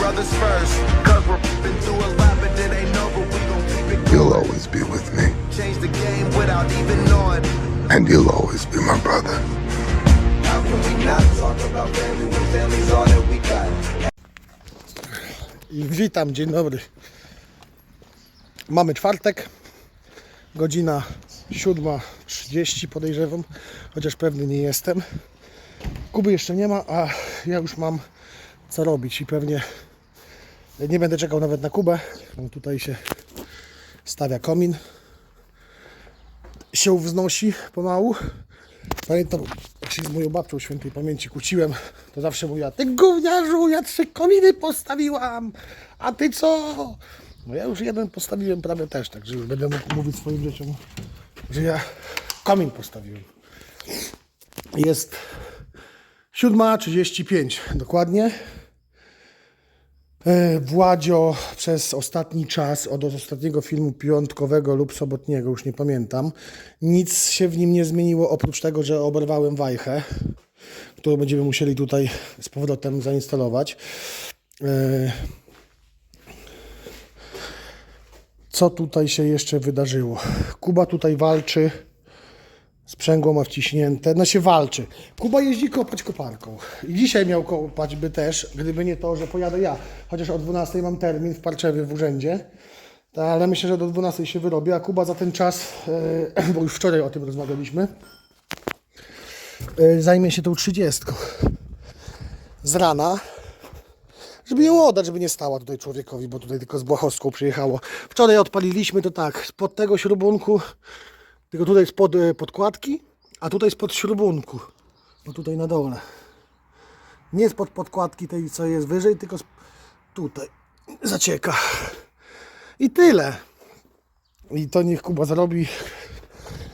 brothers first. Cause we're been through a lot, but it ain't over. We gon' keep it You'll going. always be with me, Change the game without even knowing. and you'll always be my brother. How can we not talk about family when family's all that we got? I witam, dzień dobry. Mamy czwartek, godzina 7.30 podejrzewam, chociaż pewny nie jestem. Kuby jeszcze nie ma, a ja już mam co robić i pewnie nie będę czekał nawet na Kubę. Tutaj się stawia komin, się wznosi pomału. Pamiętam, jak się z moją babcią świętej pamięci kłóciłem, to zawsze mówiła, ty gówniarzu, ja trzy kominy postawiłam, a ty co? No ja już jeden postawiłem prawie też, także już będę mógł mówić swoim dzieciom, że ja komin postawiłem. Jest 7.35 dokładnie. E, Władzio przez ostatni czas, od ostatniego filmu piątkowego lub sobotniego, już nie pamiętam, nic się w nim nie zmieniło, oprócz tego, że oberwałem wajchę, którą będziemy musieli tutaj z powrotem zainstalować. E, Co tutaj się jeszcze wydarzyło? Kuba tutaj walczy, sprzęgło ma wciśnięte, no się walczy. Kuba jeździ kopać koparką. I dzisiaj miał kopać by też, gdyby nie to, że pojadę ja. Chociaż o 12 mam termin w Parczewie w urzędzie. Ale myślę, że do 12 się wyrobi, a Kuba za ten czas, e, bo już wczoraj o tym rozmawialiśmy, e, zajmie się tą 30. Z rana, żeby ją oddać, żeby nie stała tutaj człowiekowi, bo tutaj tylko z Błahostką przyjechało. Wczoraj odpaliliśmy to tak, spod tego śrubunku tylko tutaj spod e, podkładki, a tutaj spod śrubunku. No tutaj na dole. Nie spod podkładki tej, co jest wyżej, tylko tutaj. Zacieka. I tyle. I to niech Kuba zrobi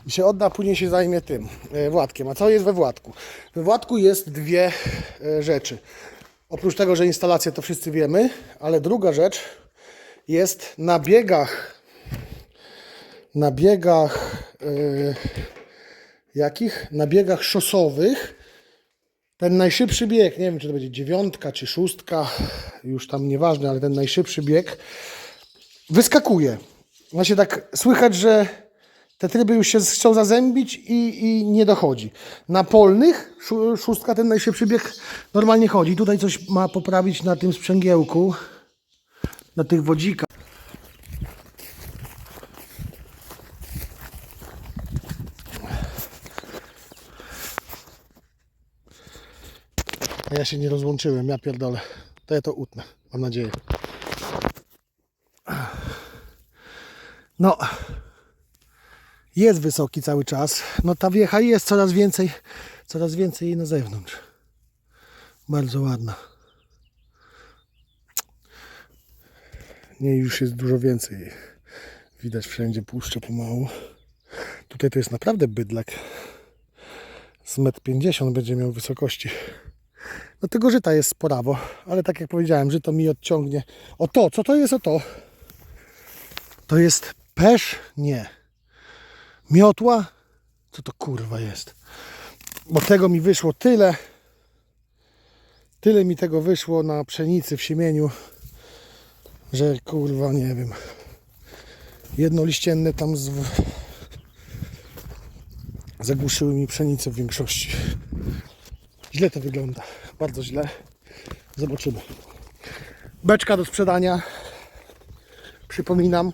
i się odda, później się zajmie tym, e, Władkiem. A co jest we Władku? We Władku jest dwie e, rzeczy. Oprócz tego, że instalacja to wszyscy wiemy, ale druga rzecz jest na biegach na biegach jakich? Na biegach szosowych ten najszybszy bieg, nie wiem czy to będzie dziewiątka czy szóstka, już tam nieważne, ale ten najszybszy bieg wyskakuje. Właśnie tak słychać, że te tryby już się chcą zazębić i, i nie dochodzi. Na polnych szó- szóstka, ten najszybszy bieg normalnie chodzi. Tutaj coś ma poprawić na tym sprzęgiełku, na tych wodzikach. Ja się nie rozłączyłem, ja pierdolę. To ja to utnę, mam nadzieję. No, jest wysoki cały czas. No ta wiecha jest coraz więcej, coraz więcej jej na zewnątrz. Bardzo ładna. Nie, już jest dużo więcej. Widać wszędzie puszczę pomału. Tutaj to jest naprawdę bydlak. Z 1,50 m będzie miał wysokości. No tego żyta jest sporawo, ale tak jak powiedziałem, żyto mi odciągnie. O to, co to jest o to? To jest pesz? Nie. Miotła? Co to kurwa jest? Bo tego mi wyszło tyle. Tyle mi tego wyszło na pszenicy w siemieniu, że kurwa nie wiem. Jednoliścienne tam z... zagłuszyły mi pszenicę w większości. Źle to wygląda. Bardzo źle. Zobaczymy. Beczka do sprzedania. Przypominam.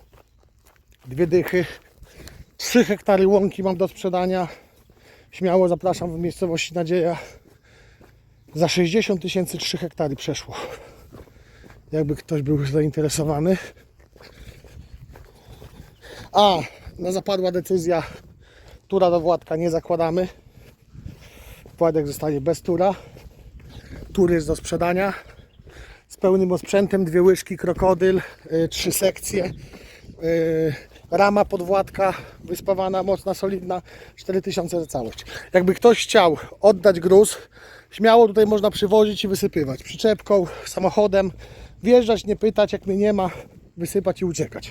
Dwie dychy. 3 hektary łąki mam do sprzedania. Śmiało zapraszam w miejscowości Nadzieja. Za 60 tysięcy 3 hektary przeszło. Jakby ktoś był zainteresowany. A, no zapadła decyzja. Tura do Władka nie zakładamy. Władek zostanie bez tura. Tur jest do sprzedania. Z pełnym osprzętem, dwie łyżki, krokodyl, y, trzy sekcje. y, Rama podwładka, wyspawana, mocna, solidna, 4000 za całość. Jakby ktoś chciał oddać gruz, śmiało tutaj można przywozić i wysypywać. Przyczepką, samochodem, wjeżdżać, nie pytać, jak mnie nie ma, wysypać i uciekać.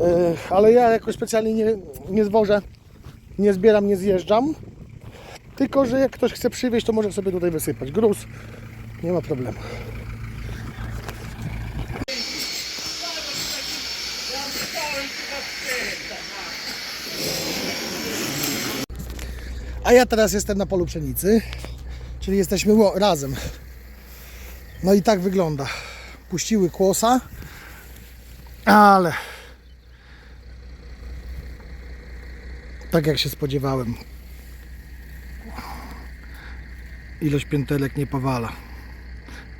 Y, Ale ja jakoś specjalnie nie, nie zwożę, nie zbieram, nie zjeżdżam. Tylko, że jak ktoś chce przywieźć, to może sobie tutaj wysypać gruz. Nie ma problemu. A ja teraz jestem na polu pszenicy, czyli jesteśmy razem. No i tak wygląda. Puściły kłosa, ale tak jak się spodziewałem, Ilość piętelek nie powala.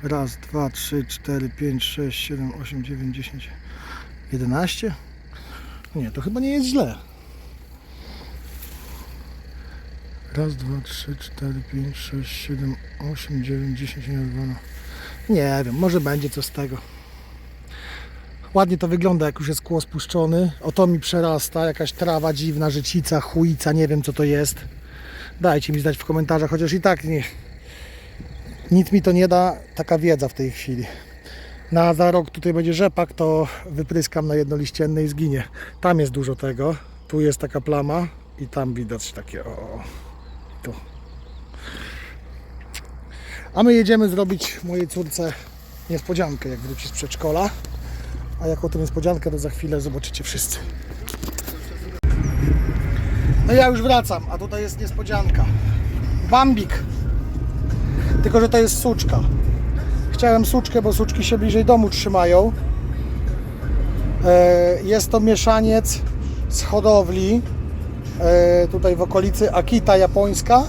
Raz, dwa, trzy, cztery, pięć, sześć, siedem, osiem, dziewięć, dziesięć, jedenaście. Nie, to chyba nie jest źle. Raz, dwa, trzy, cztery, pięć, sześć, siedem, osiem, dziewięć, dziesięć, jeden, dwa. no. Nie wiem, może będzie coś z tego. Ładnie to wygląda, jak już jest kłos puszczony. O to mi przerasta, jakaś trawa dziwna, życica, chujica, nie wiem co to jest. Dajcie mi znać w komentarzach, chociaż i tak nie. Nic mi to nie da, taka wiedza w tej chwili. Na za rok tutaj będzie rzepak, to wypryskam na jednoliścienne i zginie. Tam jest dużo tego. Tu jest taka plama i tam widać takie o. Tu. A my jedziemy zrobić mojej córce niespodziankę, jak wróci z przedszkola. A jaką tę niespodziankę, to za chwilę zobaczycie wszyscy. No ja już wracam, a tutaj jest niespodzianka. Bambik. Tylko, że to jest suczka. Chciałem suczkę, bo suczki się bliżej domu trzymają. E, Jest to mieszaniec z hodowli e, tutaj w okolicy Akita japońska.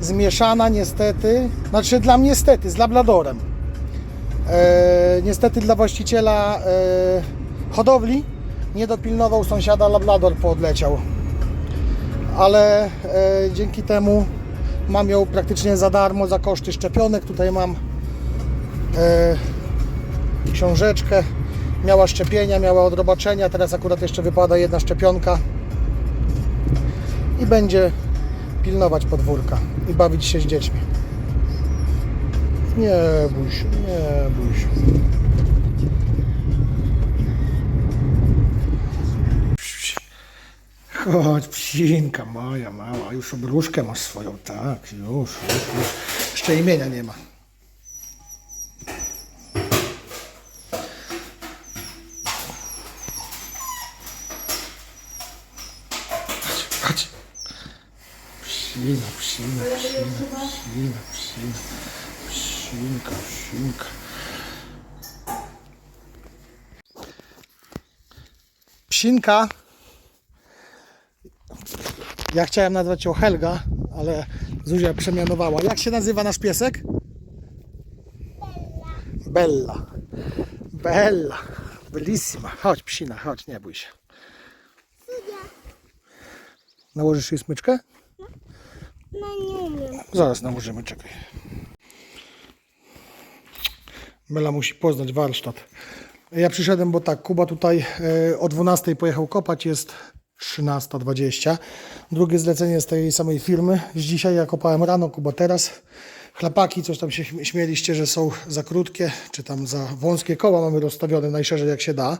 Zmieszana niestety, znaczy dla mnie niestety, z labradorem. E, niestety dla właściciela hodowli nie dopilnował sąsiada, labrador poodleciał. Ale dzięki temu mam ją praktycznie za darmo, za koszty szczepionek. Tutaj mam e, książeczkę. Miała szczepienia, miała odrobaczenia. Teraz akurat jeszcze wypada jedna szczepionka. I będzie pilnować podwórka i bawić się z dziećmi. Nie bój się, nie bój się. Chodź, psinka moja mała, już obruszkę masz swoją, tak, już, już, już. Jeszcze imienia nie ma. Chodź, chodź. Psina, psina, psina, psina, psina. Psinka, psinka. Psinka. Ja chciałem nazwać ją Helga, ale Zuzia przemianowała. Jak się nazywa nasz piesek? Bella. Bella. Bellissima. Chodź, psina, chodź, nie bój się. Nałożysz jej smyczkę? No nie umiem. Zaraz nałożymy, czekaj. Bela musi poznać warsztat. Ja przyszedłem, bo tak, Kuba tutaj e, o 12 pojechał kopać, jest 13.20. Drugie zlecenie z tej samej firmy. Z dzisiaj ja kopałem rano, Kuba teraz. Chlapaki, coś tam się śmie- śmieliście, że są za krótkie, czy tam za wąskie koła mamy rozstawione najszerzej jak się da.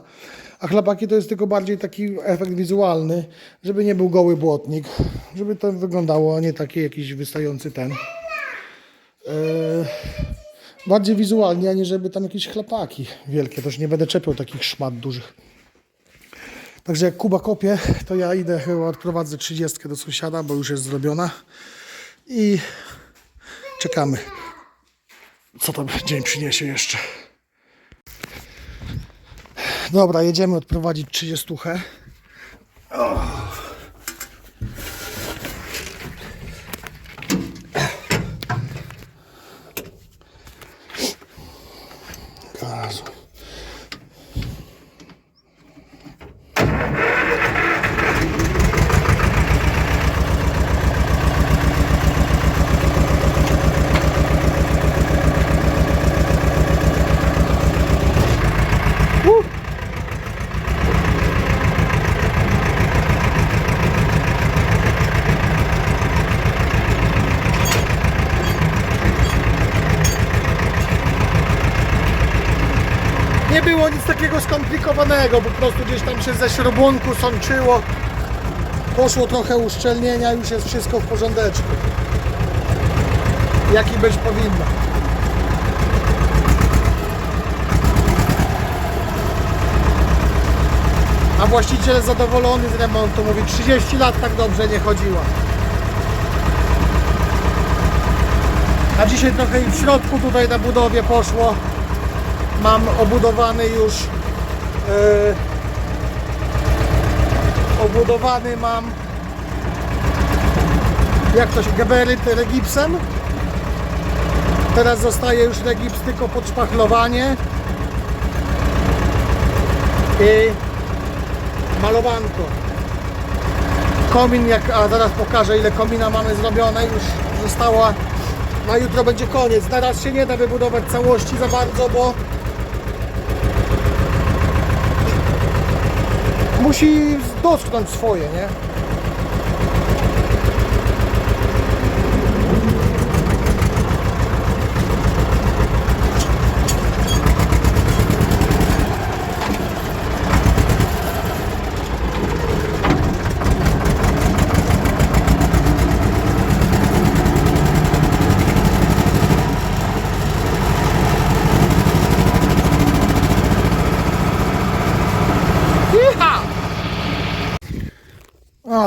A chlapaki to jest tylko bardziej taki efekt wizualny, żeby nie był goły błotnik, żeby to wyglądało, a nie taki jakiś wystający ten. Eee, bardziej wizualnie, a nie żeby tam jakieś chlapaki wielkie. Też nie będę czepiał takich szmat dużych. Także jak Kuba kopie, to ja idę chyba odprowadzę 30 do sąsiada, bo już jest zrobiona. I czekamy, co tam dzień przyniesie jeszcze. Dobra, jedziemy odprowadzić 30. Gazu. Nie było nic takiego skomplikowanego, po prostu gdzieś tam się ze śrubunku sączyło. Poszło trochę uszczelnienia, już jest wszystko w porządeczku. Jaki być powinno. A właściciel zadowolony z remontu, mówi 30 lat tak dobrze nie chodziła. A dzisiaj trochę i w środku tutaj na budowie poszło. Mam obudowany już obudowany mam jak to się, geberyt regipsem. Teraz zostaje już regips tylko pod szpachlowanie i malowanko. Komin, jak, a zaraz pokażę ile komina mamy zrobione, już została, na jutro będzie koniec. Teraz się nie da wybudować całości za bardzo, bo musi dotknąć swoje, nie?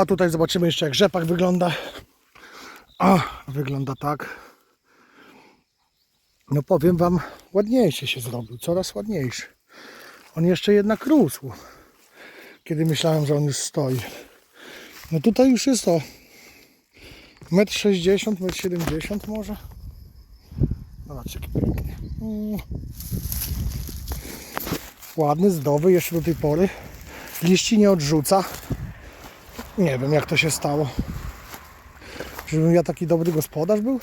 Tutaj zobaczymy jeszcze jak rzepak wygląda. A, wygląda tak. No powiem wam, ładniejszy się zrobił, coraz ładniejszy. On jeszcze jednak rósł. Kiedy myślałem, że on już stoi. No tutaj już jest to 1,60 m, 1,70 m może. Zobaczcie jaki piękny. Mm. Ładny, zdrowy jeszcze do tej pory. Liści nie odrzuca. Nie wiem jak to się stało. Żebym ja taki dobry gospodarz był?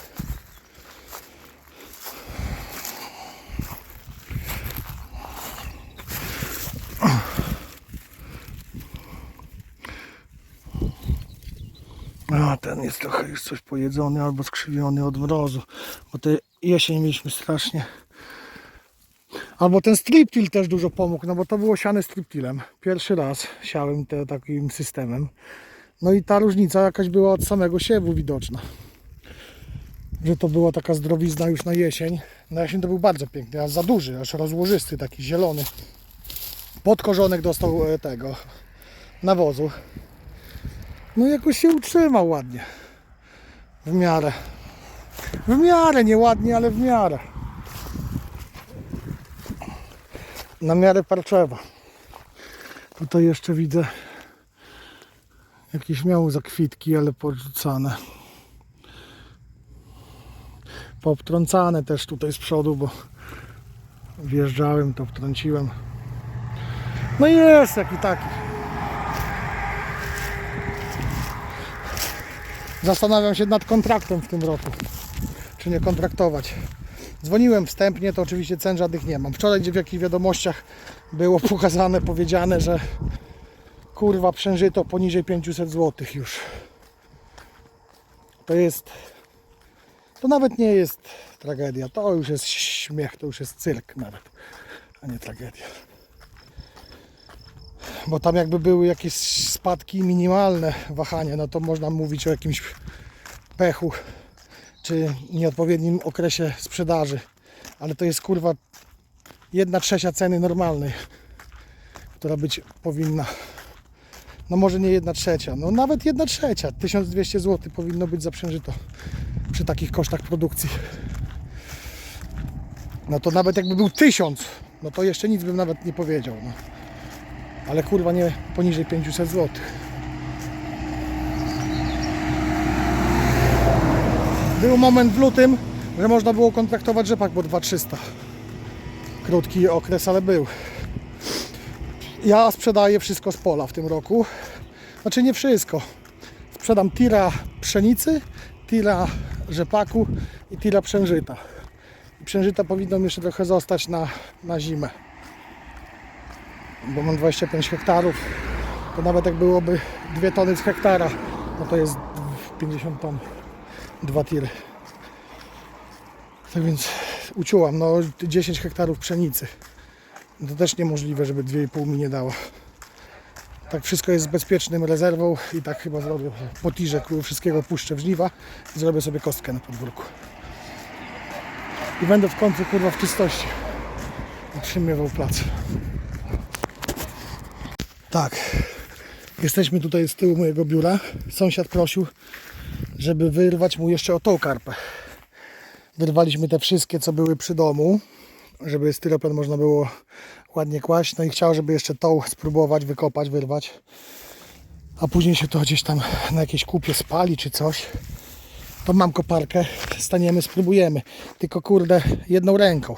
A ten jest trochę już coś pojedzony albo skrzywiony od mrozu. Bo te jesień mieliśmy strasznie. Albo ten striptil też dużo pomógł, no bo to było siane striptilem. Pierwszy raz siałem te, takim systemem. No i ta różnica jakaś była od samego siewu widoczna. Że to była taka zdrowizna już na jesień. Na jesień to był bardzo piękny, aż za duży, aż rozłożysty, taki zielony. Podkorzonek dostał e, tego nawozu. No i jakoś się utrzymał ładnie. W miarę. W miarę, nie ładnie, ale w miarę. Na miarę parczewa. Tutaj jeszcze widzę jakieś miało zakwitki, ale porzucane. Poobtrącane też tutaj z przodu, bo wjeżdżałem, to wtrąciłem. No jest jaki taki. Zastanawiam się nad kontraktem w tym roku. Czy nie kontraktować. Dzwoniłem wstępnie, to oczywiście cen żadnych nie mam. Wczoraj gdzie w jakichś wiadomościach było pokazane, powiedziane, że kurwa przężyto poniżej 500 zł już. To jest. To nawet nie jest tragedia. To już jest śmiech, to już jest cyrk nawet, a nie tragedia. Bo tam jakby były jakieś spadki minimalne, wahania, no to można mówić o jakimś pechu czy nieodpowiednim okresie sprzedaży. Ale to jest kurwa jedna trzecia ceny normalnej, która być powinna. No może nie jedna trzecia, no nawet jedna trzecia. 1200 zł powinno być za przężyto przy takich kosztach produkcji. No to nawet jakby był 1000, no to jeszcze nic bym nawet nie powiedział. No. Ale kurwa nie poniżej 500 zł. Był moment w lutym, że można było kontraktować rzepak po 2300. Krótki okres, ale był. Ja sprzedaję wszystko z pola w tym roku. Znaczy nie wszystko. Sprzedam tira pszenicy, tira rzepaku i tira przężyta. Przężyta powinno mi jeszcze trochę zostać na, na zimę. Bo mam 25 hektarów. To nawet jak byłoby 2 tony z hektara, no to jest 50 ton. Dwa tiry. Tak więc uciułam, no 10 hektarów pszenicy. To też niemożliwe, żeby 2,5 mi nie dało. Tak wszystko jest z bezpiecznym rezerwą i tak chyba zrobię po tirze wszystkiego puszczę w żniwa i zrobię sobie kostkę na podwórku. I będę w końcu kurwa w czystości utrzymywał plac. Tak. Jesteśmy tutaj z tyłu mojego biura. Sąsiad prosił, żeby wyrwać mu jeszcze o tą karpę. Wyrwaliśmy te wszystkie, co były przy domu, żeby styropian można było ładnie kłaść. No i chciał, żeby jeszcze tą spróbować wykopać, wyrwać. A później się to gdzieś tam na jakiejś kupie spali czy coś. To mam koparkę, staniemy, spróbujemy. Tylko kurde, jedną ręką.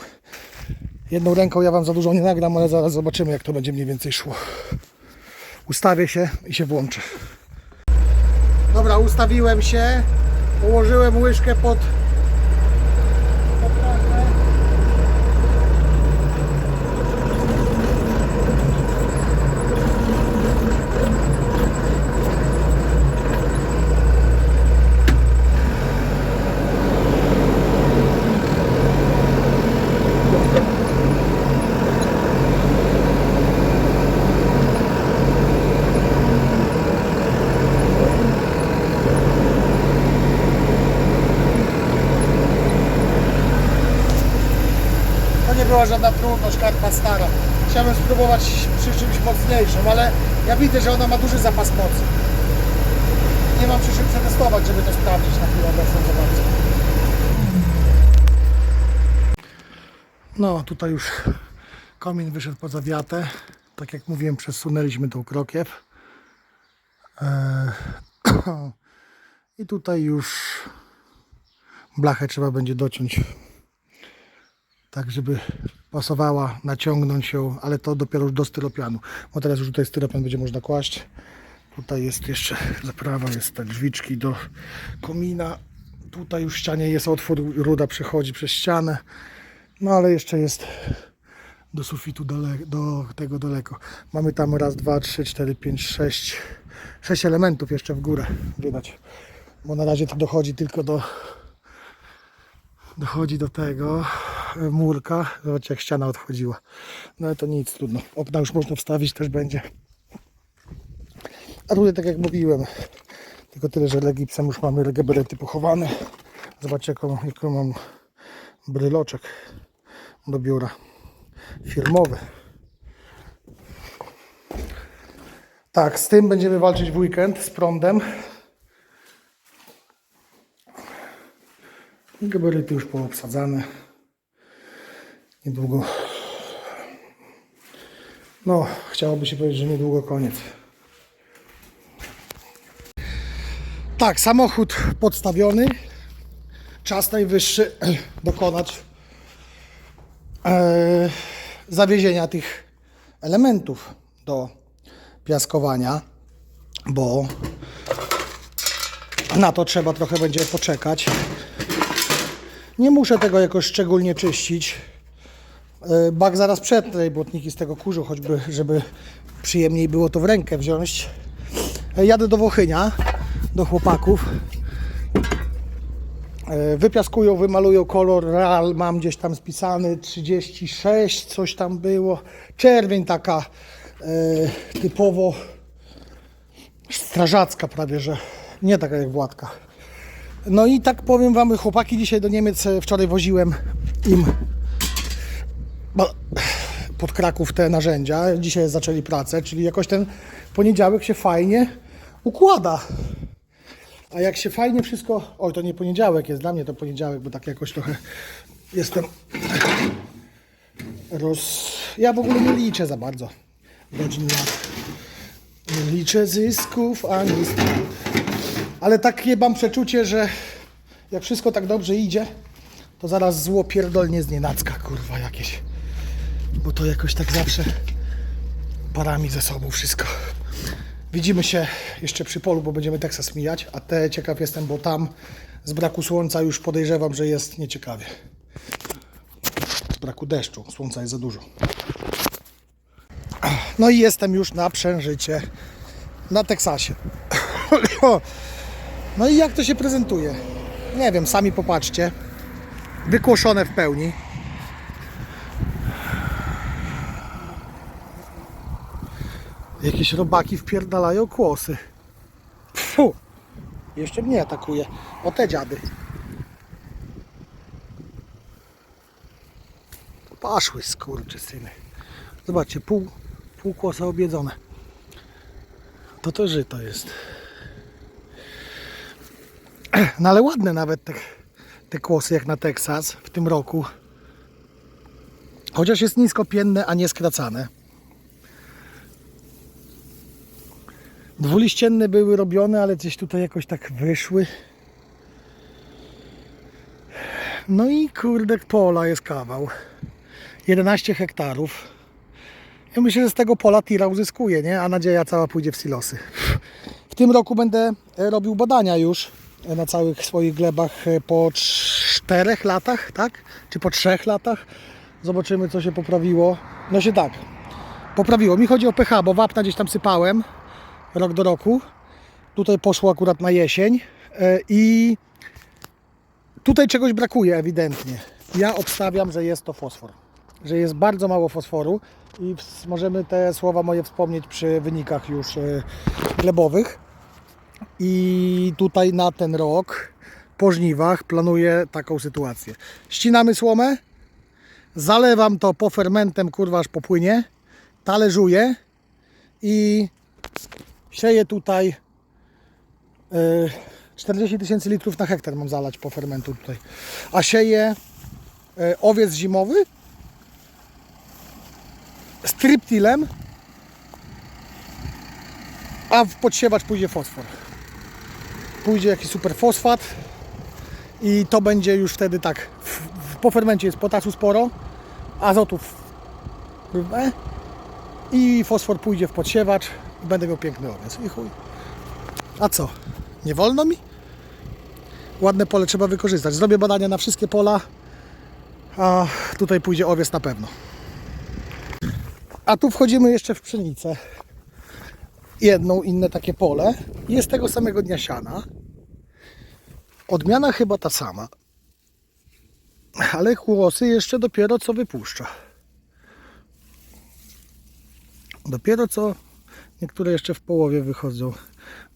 Jedną ręką ja Wam za dużo nie nagram, ale zaraz zobaczymy jak to będzie mniej więcej szło. Ustawię się i się włączę. Dobra, ustawiłem się. Położyłem łyżkę pod była żadna trudność, karpa stara. Chciałem spróbować przy czymś mocniejszym, ale ja widzę, że ona ma duży zapas mocy. Nie mam przy czym przetestować, żeby to sprawdzić na chwilę obecną za bardzo. No, tutaj już komin wyszedł poza wiatę. Tak jak mówiłem, przesunęliśmy tą krokiew. Eee, I tutaj już blachę trzeba będzie dociąć tak żeby pasowała, naciągnąć ją, ale to dopiero już do styropianu, bo teraz już tutaj styropian będzie można kłaść. Tutaj jest jeszcze zaprawa, jest te drzwiczki do komina. Tutaj już w ścianie jest otwór, ruda przechodzi przez ścianę. No ale jeszcze jest do sufitu dale, do tego daleko. Mamy tam raz, dwa, trzy, cztery, pięć, sześć, sześć elementów jeszcze w górę widać. Bo na razie to dochodzi tylko do dochodzi do tego murka. Zobaczcie jak ściana odchodziła. No ale to nic, trudno. Okna już można wstawić, też będzie. A tutaj tak jak mówiłem, tylko tyle, że legipsem już mamy legeberety pochowane. Zobaczcie jaką, jaką mam bryloczek do biura. Firmowy. Tak, z tym będziemy walczyć w weekend, z prądem. Gabaryty już poobsadzane. Niedługo. No, chciałoby się powiedzieć, że niedługo koniec. Tak, samochód podstawiony. Czas najwyższy dokonać e, zawiezienia tych elementów do piaskowania, bo na to trzeba trochę będzie poczekać. Nie muszę tego jakoś szczególnie czyścić. E, Bak zaraz przetrę i błotniki z tego kurzu, choćby, żeby przyjemniej było to w rękę wziąć. E, Jadę do Wochynia, do chłopaków. E, Wypiaskują, wymalują kolor mam gdzieś tam spisany 36, coś tam było. Czerwień taka typowo strażacka prawie, że nie taka jak Władka. No i tak powiem Wam, chłopaki dzisiaj do Niemiec wczoraj woziłem im pod Kraków te narzędzia. Dzisiaj zaczęli pracę, czyli jakoś ten poniedziałek się fajnie układa. A jak się fajnie wszystko. Oj, to nie poniedziałek jest, dla mnie to poniedziałek, bo tak jakoś trochę jestem roz. Ja w ogóle nie liczę za bardzo godzin lat. Nie liczę zysków ani strat. Ale takie mam przeczucie, że jak wszystko tak dobrze idzie, to zaraz zło pierdolnie z nienacka, kurwa, jakieś. Bo to jakoś tak zawsze parami ze sobą wszystko. Widzimy się jeszcze przy polu, bo będziemy Teksas mijać, a te ciekaw jestem, bo tam z braku słońca już podejrzewam, że jest nieciekawie. Z braku deszczu, słońca jest za dużo. No i jestem już na przężycie, na Teksasie. No i jak to się prezentuje? Nie wiem, sami popatrzcie. Wykłoszone w pełni. Jakieś robaki wpierdalają kłosy. Fu! Jeszcze mnie atakuje. O te dziady. Paszły skurczysyny. Zobaczcie, pół, pół kłosa obiedzone. To to żyto jest. No ale ładne nawet te, te kłosy jak na Teksas w tym roku. Chociaż jest niskopienne, a nie skracane. Dwuliścienne były robione, ale gdzieś tutaj jakoś tak wyszły. No i kurde, pola jest kawał. 11 hektarów. Ja myślę, że z tego pola tira uzyskuje, nie? A nadzieja cała pójdzie w silosy. W tym roku będę e, robił badania już e, na całych swoich glebach e, po 4 latach, tak? Czy po 3 latach. Zobaczymy, co się poprawiło. No się tak, poprawiło. Mi chodzi o pH, bo wapna gdzieś tam sypałem rok do roku. Tutaj poszło akurat na jesień e, i tutaj czegoś brakuje ewidentnie. Ja obstawiam, że jest to fosfor. Że jest bardzo mało fosforu i możemy te słowa moje wspomnieć przy wynikach już e, glebowych. I tutaj na ten rok po żniwach planuję taką sytuację. Ścinamy słomę, zalewam to po fermentem, kurwa, aż popłynie, talerzuję i sieję tutaj e, 40 tysięcy litrów na hektar mam zalać po fermentu tutaj. A sieję e, owiec zimowy z tryptilem, a w podsiewacz pójdzie fosfor. Pójdzie jakiś super fosfat i to będzie już wtedy tak. Po fermencie jest potasu sporo, azotów e, i fosfor pójdzie w podsiewacz i będę miał piękny owiec. I chuj. A co? Nie wolno mi? Ładne pole trzeba wykorzystać. Zrobię badania na wszystkie pola, a tutaj pójdzie owiec na pewno. A tu wchodzimy jeszcze w pszenicę. Jedną, inne takie pole. Jest tego samego dnia siana. Odmiana chyba ta sama. Ale kłosy jeszcze dopiero co wypuszcza. Dopiero co niektóre jeszcze w połowie wychodzą.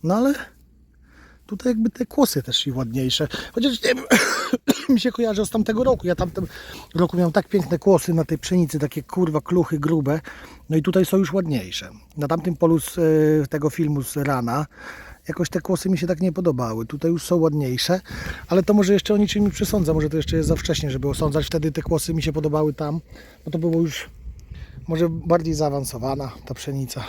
No ale tutaj jakby te kłosy też i ładniejsze. Chociaż nie mi się kojarzy z tamtego roku. Ja tamtym roku miałem tak piękne kłosy na tej pszenicy, takie kurwa kluchy grube. No i tutaj są już ładniejsze. Na tamtym polu z e, tego filmu z rana jakoś te kłosy mi się tak nie podobały. Tutaj już są ładniejsze, ale to może jeszcze o niczym nie przesądza. Może to jeszcze jest za wcześnie, żeby osądzać. Wtedy te kłosy mi się podobały tam, bo to było już może bardziej zaawansowana ta pszenica.